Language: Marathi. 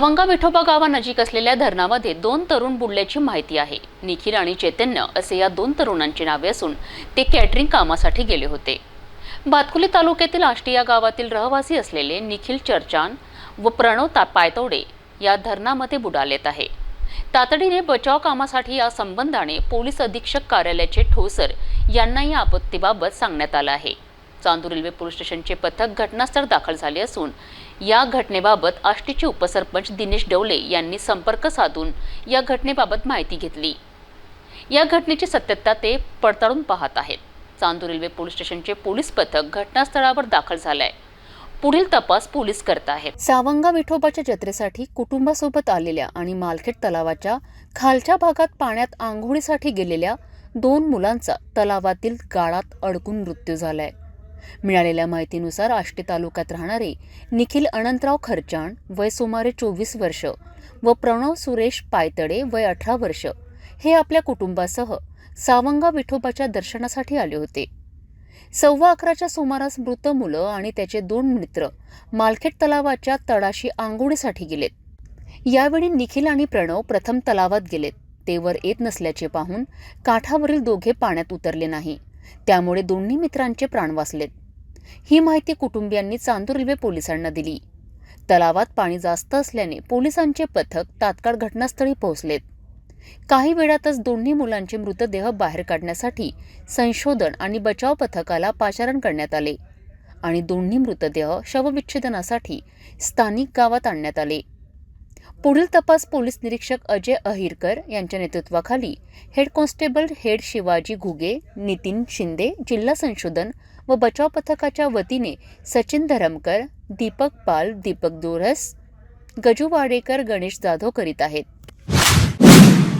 सावंगा विठोबा गावानजीक असलेल्या धरणामध्ये दोन तरुण बुडल्याची माहिती आहे. निखिल आणि चैतन्य असे या दोन तरुणांची नावे असून ते कॅटरिंग कामासाठी गेले होते. भातकुली तालुक्यातील आष्टी या गावातील रहिवासी असलेले निखिल चर्चान व प्रणव ता पायतोडे या धरणामध्ये बुडालेत आहे. तातडीने बचाव कामासाठी या संबंधाने पोलीस अधीक्षक कार्यालयाचे ठोसर यांना या आपत्तीबाबत सांगण्यात आलं आहे. चांदूर रेल्वे पोलीस स्टेशनचे पथक घटनास्थळ दाखल झाले असून या घटनेबाबत आष्टीचे उपसरपंच दिनेश डवले यांनी संपर्क साधून या घटनेबाबत माहिती घेतली. या घटनेची सत्यता ते पडताळून पाहत आहेत. चांदूर रेल्वे पोलीस स्टेशनचे पोलीस पथक घटनास्थळावर दाखल झालंय. पुढील तपास पोलीस करत आहेत. सावंगा विठोबाच्या जत्रेसाठी कुटुंबासोबत आलेल्या आणि मालखेड तलावाच्या खालच्या भागात पाण्यात आंघोळीसाठी गेलेल्या दोन मुलांचा तलावातील गाळात अडकून मृत्यू झालाय. मिळालेल्या माहितीनुसार आष्टी तालुक्यात राहणारे निखिल अनंतराव खर्चाण वय सुमारे चोवीस वर्ष व प्रणव सुरेश पायतडे वय अठरा वर्ष हे आपल्या कुटुंबासह सावंगा विठोबाच्या दर्शनासाठी आले होते. सव्वा अकराच्या सुमारास मृत मुलं आणि त्याचे दोन मित्र मालखेड तलावाच्या तळाशी आंघोळीसाठी गेलेत. यावेळी निखिल आणि प्रणव प्रथम तलावात गेलेत. ते वर येत नसल्याचे पाहून काठावरील दोघे पाण्यात उतरले नाही. त्यामुळे दोन्ही मित्रांचे प्राण वाचलेत ही माहिती कुटुंबियांनी चांदूर रेल्वे पोलिसांना दिली. तलावात पाणी जास्त असल्याने पोलिसांचे पथक तात्काळ घटनास्थळी पोहोचलेत काही वेळातच दोन्ही मुलांचे मृतदेह बाहेर काढण्यासाठी संशोधन आणि बचाव पथकाला पाचारण करण्यात आले आणि दोन्ही मृतदेह शवविच्छेदनासाठी स्थानिक गावात आणण्यात आले. पुढील तपास पोलीस निरीक्षक अजय अहिरकर यांच्या नेतृत्वाखाली head constable head Shivaji Ghuge Nitin Shinde जिल्हा संशोधन व बचाव पथकाच्या वतीने सचिन धरमकर दीपक पाल दीपक दोरस गजू वाडेकर गणेश जाधव करीत आहेत.